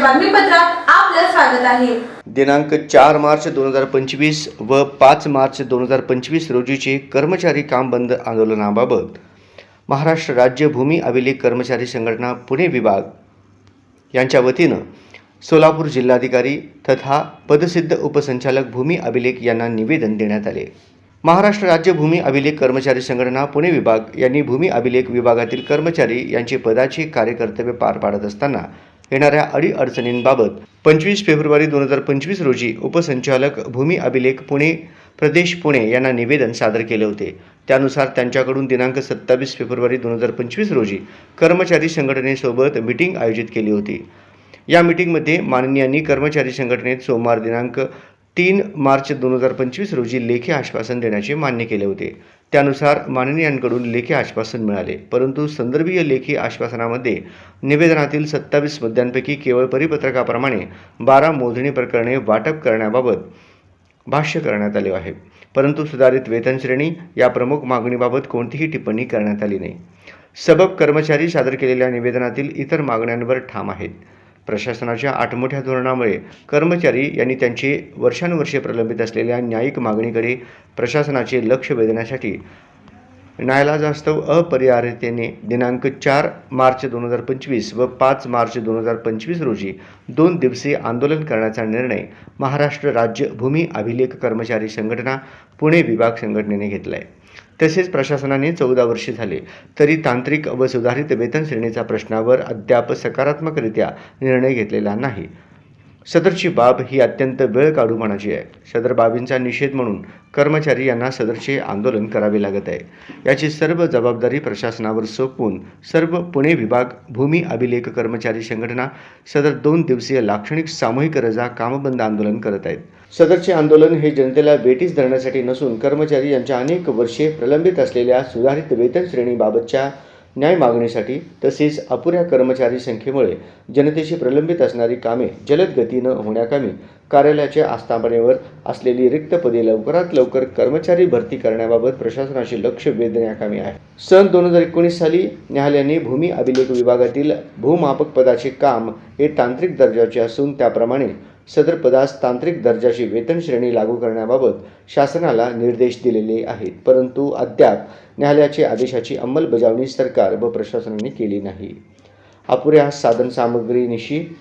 आपलं स्वागत आहे. दिनांक चार मार्च दोन हजार पंचवीस व पाच मार्च दोन हजार पंचवीस रोजीचे कर्मचारी काम बंद आंदोलनाबाबत महाराष्ट्र राज्य भूमी अभिलेख कर्मचारी संघटना पुणे विभाग यांच्या वतीनं सोलापूर जिल्हाधिकारी तथा पदसिद्ध उपसंचालक भूमी अभिलेख यांना निवेदन देण्यात आले. महाराष्ट्र राज्य भूमी अभिलेख कर्मचारी संघटना पुणे विभाग यांनी भूमी अभिलेख विभागातील कर्मचारी यांचे पदाचे कार्यकर्तव्य पार पाडत असताना येणाऱ्या अडीअडचणींबाबत पंचवीस फेब्रुवारी दोन हजार पंचवीस रोजी उपसंचालक भूमी अभिलेख पुणे प्रदेश पुणे यांना निवेदन सादर केले होते. त्यानुसार त्यांच्याकडून दिनांक सत्तावीस फेब्रुवारी दोन हजार पंचवीस रोजी कर्मचारी संघटनेसोबत मिटिंग आयोजित केली होती. या मिटिंगमध्ये माननीयांनी कर्मचारी संघटनेत सोमवार दिनांक तीन मार्च दोन हजार पंचवीस रोजी लेखी आश्वासन देण्याचे मान्य केले होते. त्यानुसार माननीयांकडून लेखी आश्वासन मिळाले. परंतु संदर्भीय लेखी आश्वासनामध्ये निवेदनातील सत्तावीस मुद्द्यांपैकी केवळ परिपत्रकाप्रमाणे बारा मोजणी प्रकरणे वाटप करण्याबाबत भाष्य करण्यात आले आहे. परंतु सुधारित वेतन श्रेणी या प्रमुख मागणीबाबत कोणतीही टिप्पणी करण्यात आली नाही. सबब कर्मचारी सादर केलेल्या निवेदनातील इतर मागण्यांवर ठाम आहेत. प्रशासनाच्या आठमोठ्या धोरणामुळे कर्मचारी यांनी त्यांचे वर्षानुवर्षे प्रलंबित असलेल्या न्यायिक मागणीकडे प्रशासनाचे लक्ष वेधण्यासाठी न्यायालयास्तव अपरिहार्यतेने दिनांक चार मार्च दोन हजार पंचवीस व पाच मार्च दोन हजार पंचवीस रोजी दोन दिवसीय आंदोलन करण्याचा निर्णय महाराष्ट्र राज्य भूमी अभिलेख कर्मचारी संघटना पुणे विभाग संघटनेने घेतला आहे तसेच प्रशासनाने चौदा वर्षे झाले. तरी तांत्रिक व सुधारित वेतन श्रेणीचा प्रश्नावर अद्याप सकारात्मकरित्या निर्णय घेतलेला नाही. सदरची बाब ही अत्यंत वेळ काढू म्हणाची आहे. सदर बाबींचा निषेध म्हणून कर्मचारी यांना सदरचे आंदोलन करावे लागत आहे. याची सर्व जबाबदारी प्रशासनावर सोपवून सर्व पुणे विभाग भूमी अभिलेख कर्मचारी संघटना सदर दोन दिवसीय लाक्षणिक सामूहिक रजा कामबंद आंदोलन करत आहेत. सदरचे आंदोलन हे जनतेला वेटीस धरण्यासाठी नसून कर्मचारी यांच्या अनेक वर्षे प्रलंबित असलेल्या सुधारित वेतन श्रेणीबाबतच्या न्याय मागणीसाठी तसेच अपुऱ्या कर्मचारी संख्येमुळे जनतेची प्रलंबित असणारी कामे जलद गतीनं होण्याकामी कार्यालयाच्या आस्थापनेवर असलेली रिक्त पदे लवकरात लवकर कर्मचारी भरती करण्याबाबत प्रशासनाचे लक्ष वेधण्याकामी आहे. सन दोन हजार एकोणीस साली न्यायालयाने भूमी अभिलेख विभागातील भूमापक पदाचे काम हे तांत्रिक दर्जाचे असून त्याप्रमाणे सदर पदास तांत्रिक दर्जाची वेतन श्रेणी लागू करण्याबाबत शासनाला निर्देश दिलेले आहेत. परंतु अद्याप न्यायालयाच्या आदेशाची अंमलबजावणी सरकार व प्रशासनाने केली नाही. अपुऱ्या साधनसामग्रीनिशी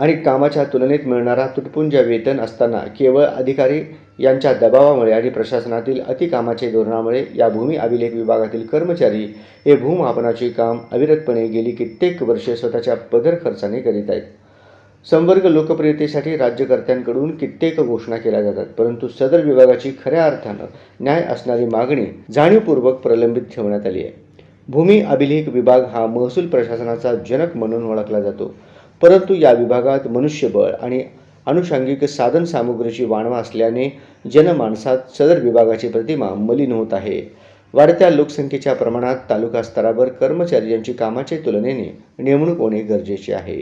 आणि कामाच्या तुलनेत मिळणारा तुटपुंज वेतन असताना केवळ अधिकारी यांच्या दबावामुळे आणि प्रशासनातील अतिकामाचे धोरणामुळे या भूमी अभिलेख विभागातील कर्मचारी हे भूमापनाचे काम अविरतपणे गेली कित्येक वर्षे स्वतःच्या पदर खर्चाने करीत आहेत. संवर्ग लोकप्रियतेसाठी राज्यकर्त्यांकडून कित्येक घोषणा केल्या जातात परंतु सदर विभागाची खऱ्या अर्थानं न्याय असणारी मागणी जाणीवपूर्वक प्रलंबित ठेवण्यात आली आहे. भूमी अभिलेख विभाग हा महसूल प्रशासनाचा जनक म्हणून ओळखला जातो. परंतु या विभागात मनुष्यबळ आणि अनुषंगिक साधन सामुग्रीची वाणवा असल्याने जनमानसात सदर विभागाची प्रतिमा मलिन होत आहे. वाढत्या लोकसंख्येच्या प्रमाणात तालुका स्तरावर कर्मचारी यांची कामाच्या तुलनेने नेमणूक होणे गरजेचे आहे.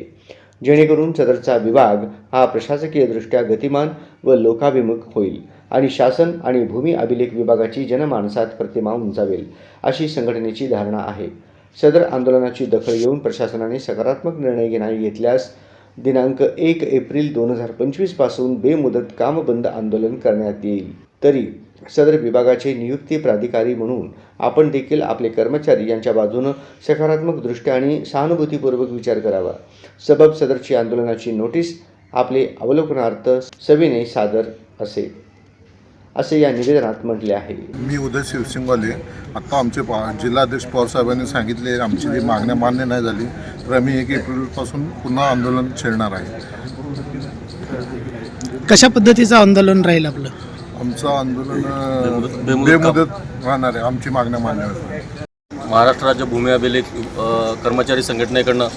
जेणेकरून सदरचा विभाग हा प्रशासकीयदृष्ट्या गतिमान व लोकाभिमुख होईल आणि शासन आणि भूमी अभिलेख विभागाची जनमानसात प्रतिमा उंचावेल अशी संघटनेची धारणा आहे. सदर आंदोलनाची दखल घेऊन प्रशासनाने सकारात्मक निर्णय घेणार घेतल्यास दिनांक एक एप्रिल दोन हजार पंचवीसपासून बेमुदत कामबंद आंदोलन करण्यात येईल. तरी सदर विभागाचे नियुक्ती प्राधिकारी म्हणून आपण देखील आपले कर्मचारी यांच्या बाजूनं सकारात्मक आणि सहानुभूतीपूर्वक विचार करावा. सबब सदरची आंदोलनाची नोटीस आपले अवलोकनार्थ सविनय सादर असे. असे या निवेदनात म्हटले आहे. मी उदय शिवसिंगवाले. आत्ता आमचे पा जिल्हाध्यक्ष पवारसाहेबांनी सांगितले आमची जी मागण्या मान्य नाही झाली तर आम्ही एक एप्रिलपासून पुन्हा आंदोलन छेडणार आहे. कशा पद्धतीचं आंदोलन राहील आपलं? आमचं आंदोलन बेमुदत- राहणार आहे. आमची मागण्या मान्य महाराष्ट्र राज्य भूमी अभिलेख कर्मचारी संघटनेकडनं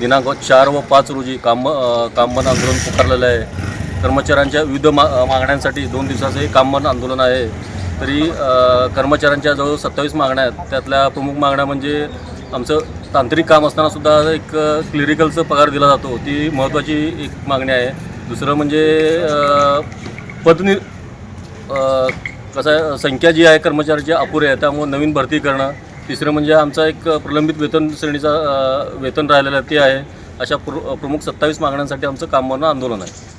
दिनांक चार व पाच रोजी काम अ, कामबंद आंदोलन पुकारलेलं आहे. कर्मचाऱ्यांच्या विविध मा मागण्यांसाठी दोन दिवसाचं हे कामबंद आंदोलन आहे. तरी कर्मचाऱ्यांच्या जवळ सत्तावीस मागण्या आहेत. त्यातल्या प्रमुख मागण्या म्हणजे आमचं तांत्रिक काम असतानासुद्धा एक क्लिरिकलचं पगार दिला जातो. ती महत्त्वाची एक मागणी आहे. दुसरं म्हणजे अ, पदनि कसं आहे संख्या जी आहे कर्मचाऱ्याची अपुरी आहे. त्यामुळे नवीन भरती करणं. तिसरं म्हणजे आमचा एक प्रलंबित वेतन श्रेणीचा वेतन राहिलेलं आहे. ते आहे. अशा प्र प्रमुख सत्तावीस मागण्यांसाठी आमचं काम बंद आंदोलन आहे.